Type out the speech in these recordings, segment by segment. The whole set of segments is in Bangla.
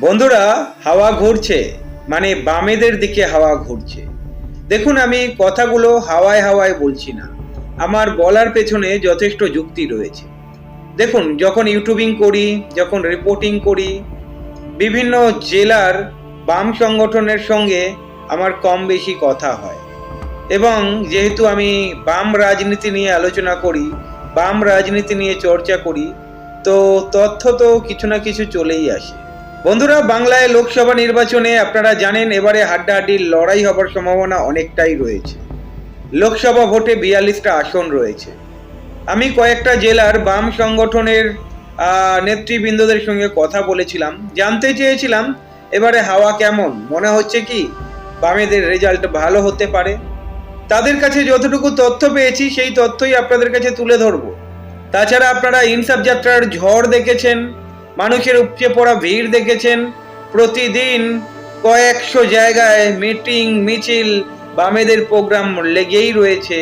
বন্ধুরা, হাওয়া ঘুরছে। মানে বামেদের দিকে হাওয়া ঘুরছে। দেখুন, আমি কথাগুলো হাওয়ায় হাওয়ায় বলছি না। আমার বলার পেছনে যথেষ্ট যুক্তি রয়েছে। দেখুন, যখন ইউটিউবিং করি, যখন রিপোর্টিং করি, বিভিন্ন জেলার বাম সংগঠনের সঙ্গে আমার কম বেশি কথা হয়। এবং যেহেতু আমি বাম রাজনীতি নিয়ে আলোচনা করি, বাম রাজনীতি নিয়ে চর্চা করি, তো তথ্য তো কিছু না কিছু চলেই আসে। বন্ধুরা, বাংলায় লোকসভা নির্বাচনে আপনারা জানেন, এবারে হাড্ডাহাড্ডির লড়াই হবার সম্ভাবনা অনেকটাই রয়েছে। লোকসভা ভোটে বিয়াল্লিশটা আসন রয়েছে। আমি কয়েকটা জেলার বাম সংগঠনের নেতৃবৃন্দদের সঙ্গে কথা বলেছিলাম। জানতে চেয়েছিলাম, এবারে হাওয়া কেমন? মনে হচ্ছে কি, বামেদের রেজাল্ট ভালো হতে পারে। তাদের কাছে যতটুকু তথ্য পেয়েছি, সেই তথ্যই আপনাদের কাছে তুলে ধরবো। তাছাড়া আপনারা ইনসাফ যাত্রার ঝড় দেখেছেন মানুষের উপচে পড়া ভিড় দেখেছেন। প্রতিদিন কয়েকশো জায়গায় মিটিং, মিছিল, বামেদের প্রোগ্রাম লেগেই রয়েছে।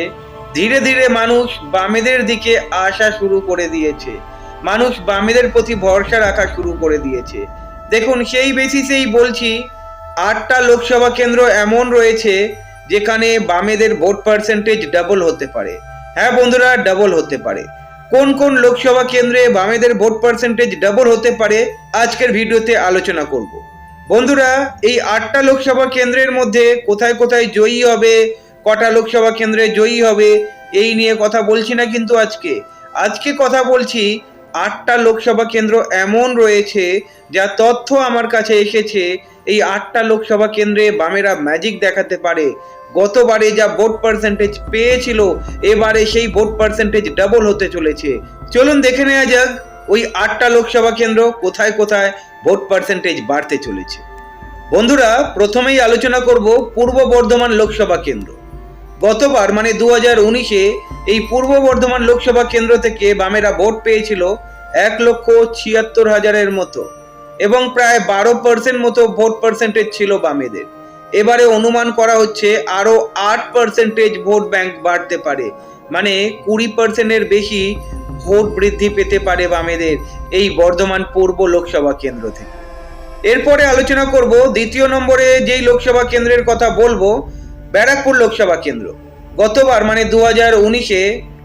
ধীরে ধীরে মানুষ বামেদের দিকে আসা শুরু করে দিয়েছে। মানুষ বামেদের প্রতি ভরসা রাখা শুরু করে দিয়েছে। দেখুন, সেই বেসিসেই বলছি, আটটা লোকসভা কেন্দ্র এমন রয়েছে, যেখানে বামেদের ভোট পার্সেন্টেজ ডাবল হতে পারে। হ্যাঁ বন্ধুরা ডাবল হতে পারে। কোন কোন লোকসভা কেন্দ্রে বামেদের ভোট পার্সেন্টেজ ডাবল হতে পারে, আজকের ভিডিওতে আলোচনা করব। বন্ধুরা, এই আটটা লোকসভা কেন্দ্রের মধ্যে কোথায় কোথায় জয়ী হবে, কটা লোকসভা কেন্দ্রে জয়ী হবে, এই নিয়ে কথা বলছি না কিন্তু আজকে। আজকে কথা বলছি, আটটা লোকসভা কেন্দ্র এমন রয়েছে, যা তথ্য আমার কাছে এসেছে, এই আটটা লোকসভা কেন্দ্রে বামেরা ম্যাজিক দেখাতে পারে। গতবারে যা ভোট পার্সেন্টেজ পেয়েছিল, এবারে সেই ভোট পার্সেন্টেজ ডাবল হতে চলেছে। চলুন দেখে নেওয়া যাক, ওই আটটা লোকসভা কেন্দ্র কোথায় কোথায় ভোট পার্সেন্টেজ বাড়তে চলেছে। বন্ধুরা, প্রথমেই আলোচনা করব পূর্ব বর্ধমান লোকসভা কেন্দ্র। গতবার মানে দু হাজার উনিশে, এই পূর্ব বর্ধমান লোকসভা কেন্দ্র থেকে বামেরা ভোট পেয়েছিল এক লক্ষ ছিয়াত্তর হাজারের মতো এবং প্রায় বারো পার্সেন্ট মতো ভোট পার্সেন্টেজ ছিল বামেদের। এবারে অনুমান করা হচ্ছে আরও আট পার্সেন্টেজ ভোট ব্যাংক বাড়তে পারে। মানে কুড়ি পার্সেন্টের বেশি ভোট বৃদ্ধি পেতে পারে বামেদের এই বর্ধমান পূর্ব লোকসভা কেন্দ্র থেকে। এরপরে আলোচনা করব দ্বিতীয় নম্বরে যেই লোকসভা কেন্দ্রের কথা বলব, ব্যারাকপুর লোকসভা কেন্দ্র। গতবার মানে দু হাজার উনিশে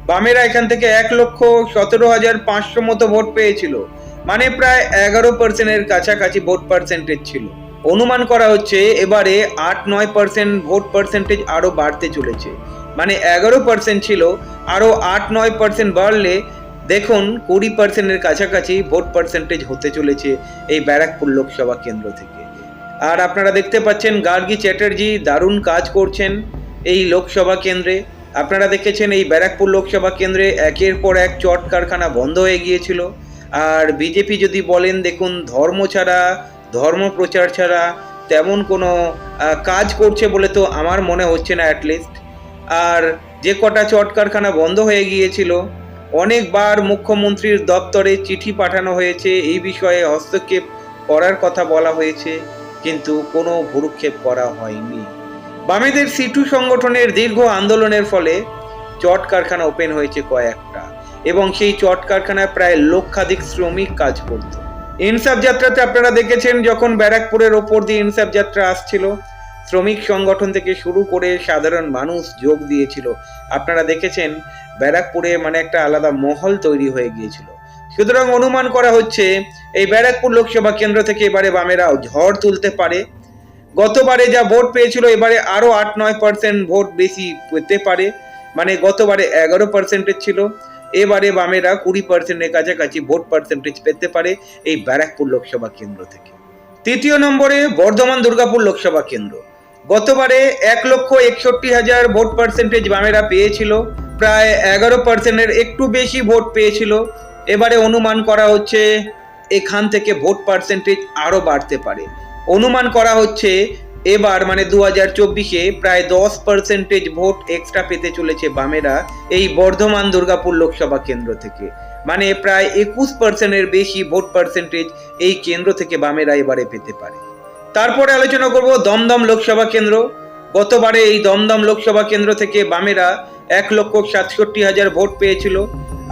বামেরা এখান থেকে এক লক্ষ সতেরো হাজার পাঁচশো মতো ভোট পেয়েছিল। মানে প্রায় এগারো পার্সেন্টের কাছাকাছি ভোট পার্সেন্টেজ ছিল। অনুমান করা হচ্ছে এবারে আট নয় পার্সেন্ট ভোট পার্সেন্টেজ আরও বাড়তে চলেছে। মানে এগারো পার্সেন্ট ছিল, আরও আট নয় পার্সেন্ট বাড়লে দেখুন কুড়ি পার্সেন্টের কাছাকাছি ভোট পার্সেন্টেজ হতে চলেছে এই ব্যারাকপুর লোকসভা কেন্দ্র থেকে। আর আপনারা দেখতে পাচ্ছেন গার্গী চ্যাটার্জি দারুণ কাজ করছেন এই লোকসভা কেন্দ্রে। আপনারা দেখেছেন এই ব্যারাকপুর লোকসভা কেন্দ্রে একের পর এক চট কারখানা বন্ধ হয়ে গিয়েছিল। আর বিজেপি যদি বলেন, দেখুন ধর্ম ছাড়া ধর্ম প্রচার ছাড়া তেমন কোনো কাজ করছে বলে তো আমার মনে হচ্ছে না অ্যাটলিস্ট আর যে কটা চট কারখানা বন্ধ হয়ে গিয়েছিল, অনেকবার মুখ্যমন্ত্রীর দপ্তরে চিঠি পাঠানো হয়েছে, এই বিষয়ে হস্তক্ষেপ করার কথা বলা হয়েছে, কিন্তু কোনো ভুরুক্ষেপ করা হয়নি। বামেদের সিটু সংগঠনের দীর্ঘ আন্দোলনের ফলে চট কারখানা ওপেন হয়েছে কয়েকটা, এবং সেই চট কারখানায় প্রায় লক্ষাধিক শ্রমিক কাজ করত। ইনসাফ যাত্রাতে আপনারা দেখেছেন যখন ব্যারাকপুরের ওপর দিয়ে ইনসাফ যাত্রা আসছিল, শ্রমিক সংগঠন থেকে শুরু করে সাধারণ মানুষ যোগ দিয়েছিল। আপনারা দেখেছেন ব্যারাকপুরে মানে একটা আলাদা মহল তৈরি হয়ে গিয়েছিল। সুতরাং অনুমান করা হচ্ছে, এই ব্যারাকপুর লোকসভা কেন্দ্র থেকে এবারে বামেরাও ঝড় তুলতে পারে। গতবারে যা ভোট পেয়েছিল, এবারে আরও আট নয় পার্সেন্ট ভোট বেশি পেতে পারে। মানে গতবারে এগারো পার্সেন্টের ছিল। এবারে বামেরা কুড়ি পার্সেন্টের কাছাকাছি ভোট পার্সেন্টেজ পেতে পারে এই ব্যারাকপুর লোকসভা কেন্দ্র থেকে। তৃতীয় নম্বরে বর্ধমান দুর্গাপুর লোকসভা কেন্দ্র। গতবারে এক লক্ষ একষট্টি হাজার ভোট পার্সেন্টেজ বামেরা পেয়েছিল, প্রায় এগারো পার্সেন্টের একটু বেশি ভোট পেয়েছিল। এবারে অনুমান করা হচ্ছে এখান থেকে ভোট পার্সেন্টেজ আরও বাড়তে পারে। অনুমান করা হচ্ছে এবার মানে দু হাজার চব্বিশে প্রায় দশ পার্সেন্টেজ ভোট এক্সট্রা পেতে চলেছে বামেরা এই বর্ধমান দুর্গাপুর লোকসভা কেন্দ্র থেকে। মানে প্রায় একুশ পার্সেন্টের বেশি ভোট পার্সেন্টেজ এই কেন্দ্র থেকে বামেরা এবারে পেতে পারে। তারপরে আলোচনা করব দমদম লোকসভা কেন্দ্র। গতবারে এই দমদম লোকসভা কেন্দ্র থেকে বামেরা এক লক্ষ সাতষট্টি হাজার ভোট পেয়েছিল।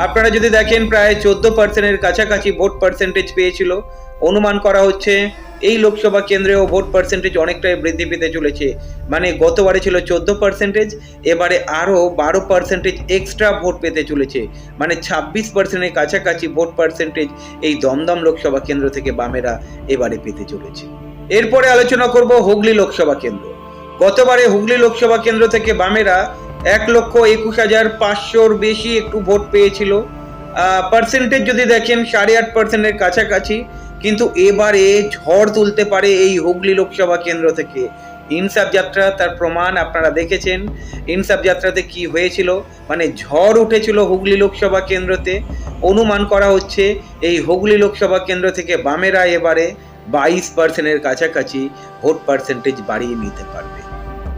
আপনারা যদি দেখেন প্রায় চোদ্দ পার্সেন্টের কাছাকাছি ভোট পার্সেন্টেজ পেয়েছিল। অনুমান করা হচ্ছে এই লোকসভা কেন্দ্রেও ভোট পার্সেন্টেজ অনেকটাই বৃদ্ধি পেতে চলেছে। মানে গতবারে ছিল চোদ্দ পার্সেন্টেজ এবারে আরও বারো পার্সেন্টেজ এক্সট্রা ভোট পেতে চলেছে। মানে ছাব্বিশ পার্সেন্টের কাছাকাছি ভোট পার্সেন্টেজ এই দমদম লোকসভা কেন্দ্র থেকে বামেরা এবারে পেতে চলেছে। এরপরে আলোচনা করব হুগলি লোকসভা কেন্দ্র। গতবারে হুগলি লোকসভা কেন্দ্র থেকে বামেরা এক লক্ষ একুশ হাজার পাঁচশোর বেশি একটু ভোট পেয়েছিল। পার্সেন্টেজ যদি দেখেন, সাড়ে আট পার্সেন্টের কাছাকাছি। কিন্তু এবারে ঝড় তুলতে পারে এই হুগলি লোকসভা কেন্দ্র থেকে। ইনসাফ যাত্রা তার প্রমাণ আপনারা দেখেছেন। ইনসাফ যাত্রাতে কি হয়েছিল? মানে ঝড় উঠেছিল হুগলি লোকসভা কেন্দ্রতে। অনুমান করা হচ্ছে এই হুগলি লোকসভা কেন্দ্র থেকে বামেরা এবারে বাইশ পার্সেন্টের কাছাকাছি ভোট পার্সেন্টেজ বাড়িয়ে নিতে পারবে।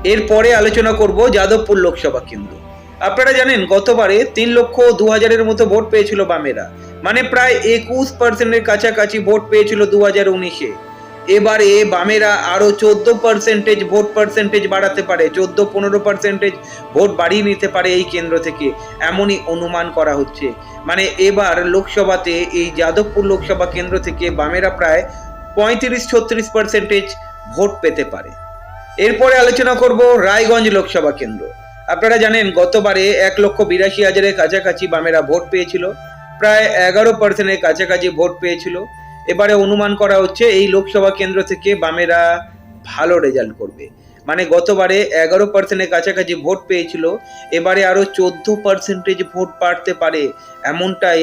এরপরে আলোচনা করব যাদবপুর লোকসভা কেন্দ্র। আপনারা জানেন, গতবারে তিন লক্ষ দু হাজারের মতো ভোট পেয়েছিল বামেরা। মানে প্রায় একুশ পার্সেন্টের কাছাকাছি ভোট পেয়েছিল দু হাজার উনিশে। এবারে বামেরা আরও চোদ্দ পার্সেন্টেজ ভোট পার্সেন্টেজ বাড়াতে পারে, চোদ্দ পনেরো পার্সেন্টেজ ভোট বাড়িয়ে নিতে পারে এই কেন্দ্র থেকে। এমনই অনুমান করা হচ্ছে। মানে এবার লোকসভাতে এই যাদবপুর লোকসভা কেন্দ্র থেকে বামেরা প্রায় পঁয়ত্রিশ ছত্রিশ পার্সেন্টেজ ভোট পেতে পারে। এরপরে আলোচনা করব রায়গঞ্জ লোকসভা কেন্দ্র। আপনারা জানেন, গতবারে এক লক্ষ বিরাশি হাজারের কাছাকাছি বামেরা ভোট পেয়েছিল। প্রায় এগারো পার্সেন্টের কাছাকাছি ভোট পেয়েছিল। এবারে অনুমান করা হচ্ছে এই লোকসভা কেন্দ্র থেকে বামেরা ভালো রেজাল্ট করবে। মানে গতবারে এগারো পার্সেন্টের কাছাকাছি ভোট পেয়েছিল, এবারে আরও চোদ্দ পার্সেন্টেজ ভোট বাড়তে পারে এমনটাই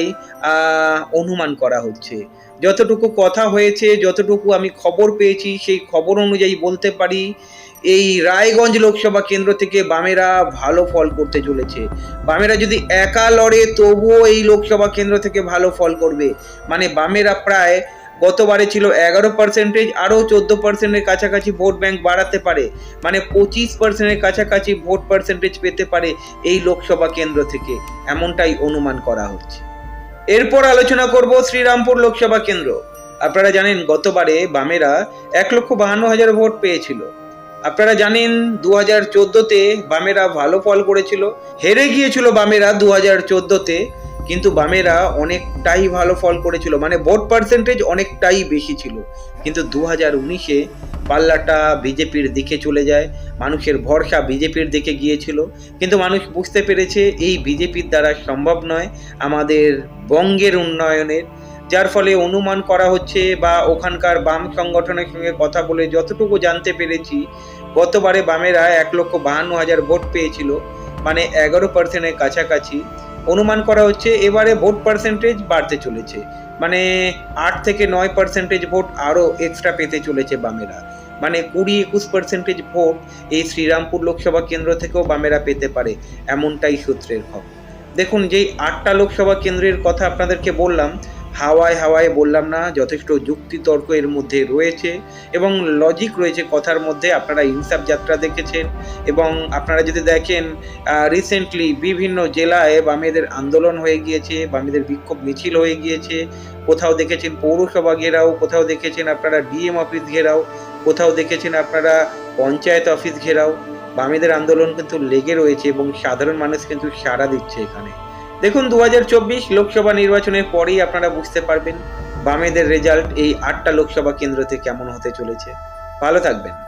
অনুমান করা হচ্ছে। যতটুকু কথা হয়েছে, যতটুকু আমি খবর পেয়েছি, সেই খবর অনুযায়ী বলতে পারি এই রায়গঞ্জ লোকসভা কেন্দ্র থেকে বামেরা ভালো ফল করতে চলেছে। বামেরা যদি একা লড়ে, তবুও এই লোকসভা কেন্দ্র থেকে ভালো ফল করবে। মানে বামেরা প্রায় গতবারে ছিল এগারো পার্সেন্টেজ আরও চোদ্দ পার্সেন্টের কাছাকাছি ভোট ব্যাংক বাড়াতে পারে। মানে পঁচিশ পার্সেন্টের কাছাকাছি ভোট পার্সেন্টেজ পেতে পারে এই লোকসভা কেন্দ্র থেকে। এমনটাই অনুমান করা হচ্ছে। এরপর আলোচনা করব শ্রীরামপুর লোকসভা কেন্দ্র। আপনারা জানেন, গতবারে বামেরা এক লক্ষ বাহান্ন হাজার ভোট পেয়েছিল। আপনারা জানেন দু হাজার চোদ্দোতে বামেরা ভালো ফল করেছিল। হেরে গিয়েছিল বামেরা দু হাজার চোদ্দোতে, কিন্তু বামেরা অনেকটাই ভালো ফল করেছিল। মানে ভোট পার্সেন্টেজ অনেকটাই বেশি ছিল। কিন্তু দু হাজার উনিশে পাল্লাটা বিজেপির দিকে চলে যায়, মানুষের ভরসা বিজেপির দিকে গিয়েছিল। কিন্তু মানুষ বুঝতে পেরেছে, এই বিজেপির দ্বারা সম্ভব নয় আমাদের বঙ্গের উন্নয়নের। যার ফলে অনুমান করা হচ্ছে বা ওখানকার বাম সংগঠনের সঙ্গে কথা বলে যতটুকু জানতে পেরেছি, গতবারে বামেরা এক লক্ষ বাহান্ন হাজার ভোট পেয়েছিল মানে এগারো পার্সেন্টের কাছাকাছি। অনুমান করা হচ্ছে এবারে ভোট পার্সেন্টেজ বাড়তে চলেছে মানে আট থেকে নয় পার্সেন্টেজ ভোট আরও এক্সট্রা পেতে চলেছে বামেরা। মানে কুড়ি একুশ পার্সেন্টেজ ভোট এই শ্রীরামপুর লোকসভা কেন্দ্র থেকেও বামেরা পেতে পারে, এমনটাই সূত্রের খবর। দেখুন, যেই আটটা লোকসভা কেন্দ্রের কথা আপনাদেরকে বললাম হাওয়ায় হাওয়ায় বললাম না, যথেষ্ট যুক্তি তর্ক এর মধ্যে রয়েছে এবং লজিক রয়েছে কথার মধ্যে, আপনারা ইনসাফ যাত্রা দেখেছেন এবং আপনারা যদি দেখেন রিসেন্টলি বিভিন্ন জেলায় বামেদের আন্দোলন হয়ে গিয়েছে, বামেদের বিক্ষোভ মিছিল হয়ে গিয়েছে, কোথাও দেখেছেন পৌরসভা ঘেরাও, কোথাও দেখেছেন আপনারা ডিএম অফিস ঘেরাও, কোথাও দেখেছেন আপনারা পঞ্চায়েত অফিস ঘেরাও, বামেদের আন্দোলন কিন্তু লেগে রয়েছে এবং সাধারণ মানুষ কিন্তু সাড়া দিচ্ছে এখানে। দেখুন দু হাজার চব্বিশ লোকসভা নির্বাচনের পরেই আপনারা বুঝতে পারবেন বামেদের রেজাল্ট এই আটটা লোকসভা কেন্দ্রতে কেমন হতে চলেছে। ভালো থাকবেন।